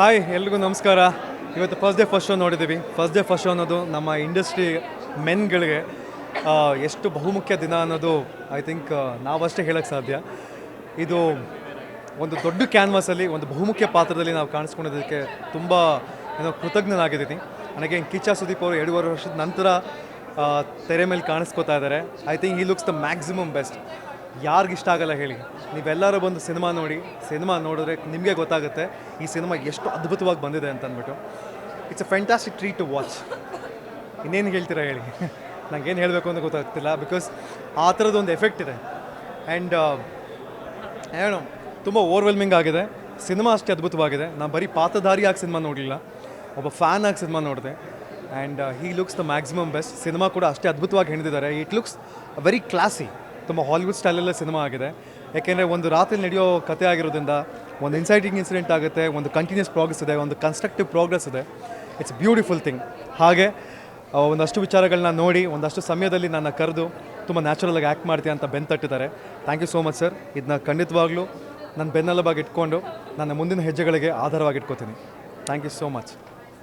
Hi, ಎಲ್ರಿಗೂ ನಮಸ್ಕಾರ. ಇವತ್ತು ಫಸ್ಟ್ ಡೇ ಫಸ್ಟ್ ಶೋ ನೋಡಿದ್ದೀವಿ. ಫಸ್ಟ್ ಡೇ ಫಸ್ಟ್ ಶೋ ಅನ್ನೋದು ನಮ್ಮ ಇಂಡಸ್ಟ್ರಿ ಮೆನ್ಗಳಿಗೆ ಎಷ್ಟು ಬಹುಮುಖ್ಯ ದಿನ ಅನ್ನೋದು ಐ ಥಿಂಕ್ ನಾವಷ್ಟೇ ಹೇಳೋಕ್ಕೆ ಸಾಧ್ಯ. ಇದು ಒಂದು ದೊಡ್ಡ ಕ್ಯಾನ್ವಾಸಲ್ಲಿ ಒಂದು ಬಹುಮುಖ್ಯ ಪಾತ್ರದಲ್ಲಿ ನಾವು ಕಾಣಿಸ್ಕೊಂಡಿದ್ದಕ್ಕೆ ತುಂಬ, ಏನೋ ಕೃತಜ್ಞನಾಗಿದ್ದೀನಿ. ನನಗೆ ಕಿಚ್ಚ ಸುದೀಪ್ ಅವರು ಎರಡೂವರೆ ವರ್ಷದ ನಂತರ ತೆರೆ ಮೇಲೆ ಕಾಣಿಸ್ಕೋತಾ ಇದ್ದಾರೆ. ಐ ಥಿಂಕ್ ಈ ಲುಕ್ಸ್ ದ ಮ್ಯಾಕ್ಸಿಮಮ್ ಬೆಸ್ಟ್ ಯಾರಿಗಿಷ್ಟ ಆಗಲ್ಲ ಹೇಳಿ. ನೀವೆಲ್ಲರೂ ಬಂದು ಸಿನಿಮಾ ನೋಡಿ, ಸಿನಿಮಾ ನೋಡಿದ್ರೆ ನಿಮಗೆ ಗೊತ್ತಾಗುತ್ತೆ ಈ ಸಿನಿಮಾ ಎಷ್ಟು ಅದ್ಭುತವಾಗಿ ಬಂದಿದೆ ಅಂತ ಅಂದ್ಬಿಟ್ಟು it's a fantastic treat to watch ಇನ್ನೇನು ಹೇಳ್ತೀರಾ ಹೇಳಿ? ನಂಗೆ ಏನು ಹೇಳಬೇಕು ಅಂತ ಗೊತ್ತಾಗ್ತಿಲ್ಲ ಬಿಕಾಸ್ ಆ ಥರದ್ದೊಂದು ಎಫೆಕ್ಟ್ ಇದೆ. ಆ್ಯಂಡ್ ಏನು, ತುಂಬ ಓವರ್ವೆಲ್ಮಿಂಗ್ ಆಗಿದೆ. ಸಿನಿಮಾ ಅಷ್ಟೇ ಅದ್ಭುತವಾಗಿದೆ. ನಾನು ಬರೀ ಪಾತ್ರಧಾರಿಯಾಗಿ ಸಿನಿಮಾ ನೋಡಲಿಲ್ಲ. ಒಬ್ಬ ಫ್ಯಾನ್ ಆಗಿ ಸಿನಿಮಾ ನೋಡಿದೆ. And he looks the maximum best cinema ಕೂಡ ಅಷ್ಟೇ ಅದ್ಭುತವಾಗಿ ಹೆಣ್ದಿದ್ದಾರೆ ಇಟ್ ಲುಕ್ಸ್ ವೆರಿ ಕ್ಲಾಸಿ ತುಂಬ ಹಾಲಿವುಡ್ ಸ್ಟೈಲಲ್ಲೇ ಸಿನಿಮಾ ಆಗಿದೆ. ಯಾಕೆಂದರೆ ಒಂದು ರಾತ್ರಿ ನಡೆಯೋ ಕತೆ ಆಗಿರೋದ್ರಿಂದ ಒಂದು ಇನ್ಸೈಟಿಂಗ್ ಇನ್ಸಿಡೆಂಟ್ ಆಗುತ್ತೆ, ಒಂದು ಕಂಟಿನ್ಯೂಸ್ ಪ್ರೋಗ್ರೆಸ್ ಇದೆ, ಒಂದು ಕನ್ಸ್ಟ್ರಕ್ಟಿವ್ ಪ್ರೋಗ್ರೆಸ್ ಇದೆ. ಇಟ್ಸ್ ಬ್ಯೂಟಿಫುಲ್ ಥಿಂಗ್ ಹಾಗೆ ಒಂದಷ್ಟು ವಿಚಾರಗಳನ್ನ ನೋಡಿ, ಒಂದಷ್ಟು ಸಮಯದಲ್ಲಿ ನನ್ನ ಕರೆದು ತುಂಬ ನ್ಯಾಚುರಲಾಗಿ ಆ್ಯಕ್ಟ್ ಮಾಡ್ತೀಯ ಅಂತ ಬೆನ್ ತಟ್ಟಿದ್ದಾರೆ. Thank you so much sir ಇದನ್ನ ಖಂಡಿತವಾಗ್ಲೂ ನನ್ನ ಬೆನ್ನೆಲುಬಾಗಿ ಇಟ್ಕೊಂಡು ನನ್ನ ಮುಂದಿನ ಹೆಜ್ಜೆಗಳಿಗೆ ಆಧಾರವಾಗಿ ಇಟ್ಕೋತೀನಿ ಥ್ಯಾಂಕ್ ಯು ಸೋ ಮಚ್